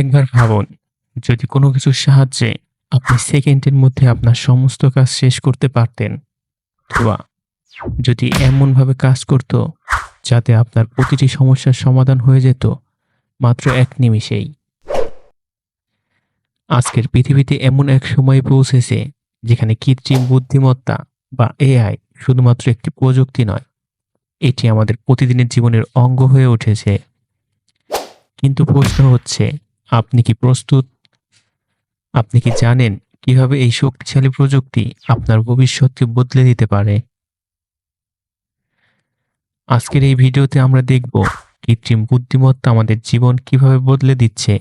একবার ভাবুন, যদি কোনো কিছুর সাহায্যে আপনি সেকেন্ডের মধ্যে আপনার সমস্ত কাজ শেষ করতে পারতেন। অথবা যদি এমনভাবে কাজ করত, যাতে আপনার প্রতিটি সমস্যার সমাধান হয়ে যেত, মাত্র এক নিমিষেই। আজকের পৃথিবীতে এমন এক সময় পৌঁছেছে, যেখানে কৃত্রিম বুদ্ধিমত্তা বা এআই শুধুমাত্র একটি প্রযুক্তি নয়, এটি আমাদের প্রতিদিনের জীবনের অঙ্গ হয়ে উঠেছে। কিন্তু প্রশ্ন হচ্ছে আপনি কি প্রস্তুত? আপনি কি জানেন কীভাবে এই শক্তিশালী প্রযুক্তি আপনার ভবিষ্যৎকে বদলে দিতে পারে? আজকের এই ভিডিওতে আমরা দেখব কৃত্রিম বুদ্ধিমত্তা আমাদের জীবন কীভাবে বদলে দিচ্ছে,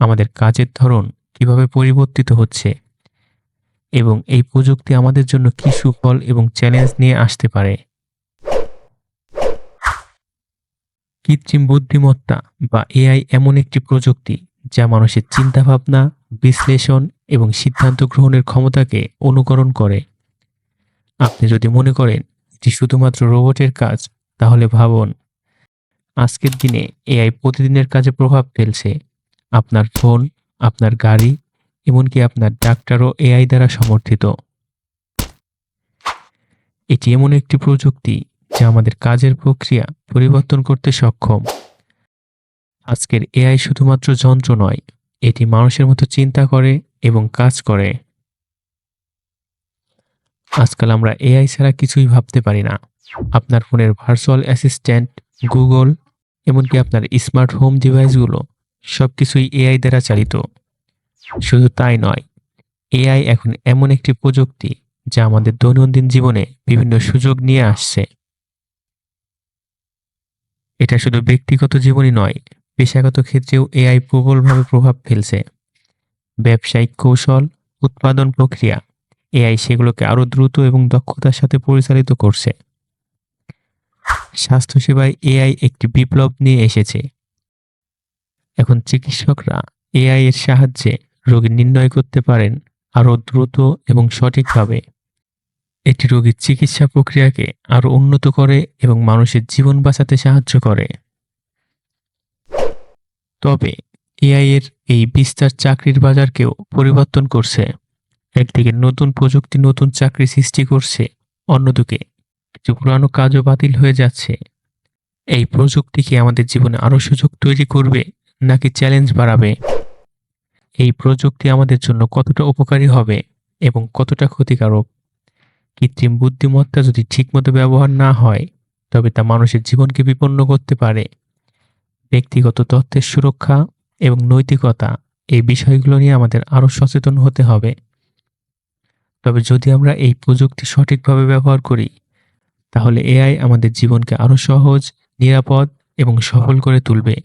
আমাদের কাজের ধরন কীভাবে পরিবর্তিত হচ্ছে, এবং এই প্রযুক্তি আমাদের জন্য কি সুফল এবং চ্যালেঞ্জ নিয়ে আসতে পারে। কৃত্রিম বুদ্ধিমত্তা বা এআই এমন একটি প্রযুক্তি যা মানুষের চিন্তাভাবনা, বিশ্লেষণ এবং সিদ্ধান্ত গ্রহণের ক্ষমতাকে অনুকরণ করে। আপনি যদি মনে করেন এটি শুধুমাত্র রোবটের কাজ, তাহলে ভাবুন, আজকের দিনে এআই প্রতিদিনের কাজে প্রভাব ফেলছে। আপনার ফোন, আপনার গাড়ি, এমনকি আপনার ডাক্তারও এআই দ্বারা সমর্থিত। এটি এমন একটি প্রযুক্তি যা আমাদের কাজের প্রক্রিয়া পরিবর্তন করতে সক্ষম। আজকের এআই শুধুমাত্র যন্ত্র নয়, এটি মানুষের মতো চিন্তা করে এবং কাজ করে। আজকাল আমরা এআই ছাড়া কিছুই ভাবতে পারি না। আপনার ফোনের ভার্চুয়াল অ্যাসিস্ট্যান্ট, গুগল, এমনকি আপনার স্মার্ট হোম ডিভাইসগুলো সবকিছুই এআই দ্বারা চালিত। শুধু তাই নয়, এআই এখন এমন একটি প্রযুক্তি যা আমাদের দৈনন্দিন জীবনে বিভিন্ন সুযোগ নিয়ে আসছে। এটা শুধু ব্যক্তিগত জীবনই নয় পেশাগত ক্ষেত্রেও এআই প্রবলভাবে প্রভাব ফেলছে। ব্যবসায়িক কৌশল, উৎপাদন প্রক্রিয়া, এআই সেগুলোকে আরও দ্রুত এবং দক্ষতার সাথে পরিচালিত করছে। স্বাস্থ্যসেবায় এআই একটি বিপ্লব নিয়ে এসেছে। এখন চিকিৎসকরা এআই এর সাহায্যে রোগী নির্ণয় করতে পারেন আরও দ্রুত এবং সঠিকভাবে। এটি রোগীর চিকিৎসা প্রক্রিয়াকে আরও উন্নত করে এবং মানুষের জীবন বাঁচাতে সাহায্য করে। তবে এআই এর এই বিস্তার চাকরির বাজারকেও পরিবর্তন করছে। একদিকে নতুন প্রযুক্তি নতুন চাকরি সৃষ্টি করছে, অন্যদিকে কিছু পুরানো কাজও বাতিল হয়ে যাচ্ছে। এই প্রযুক্তি কি আমাদের জীবনে আরও সুযোগ তৈরি করবে, নাকি চ্যালেঞ্জ বাড়াবে? এই প্রযুক্তি আমাদের জন্য কতটা উপকারী হবে এবং কতটা ক্ষতিকারক? কৃত্রিম বুদ্ধিমত্তা যদি ঠিকমতো ব্যবহার না হয়, তবে তা মানুষের জীবনকে বিপন্ন করতে পারে। ব্যক্তিগত তথ্যের সুরক্ষা এবং নৈতিকতা এই বিষয়গুলো নিয়ে আমাদের আরও সচেতন হতে হবে। তবে যদি আমরা এই প্রযুক্তি সঠিকভাবে ব্যবহার করি, তাহলে এআই আমাদের জীবনকে আরও সহজ, নিরাপদ এবং সফল করে তুলবে।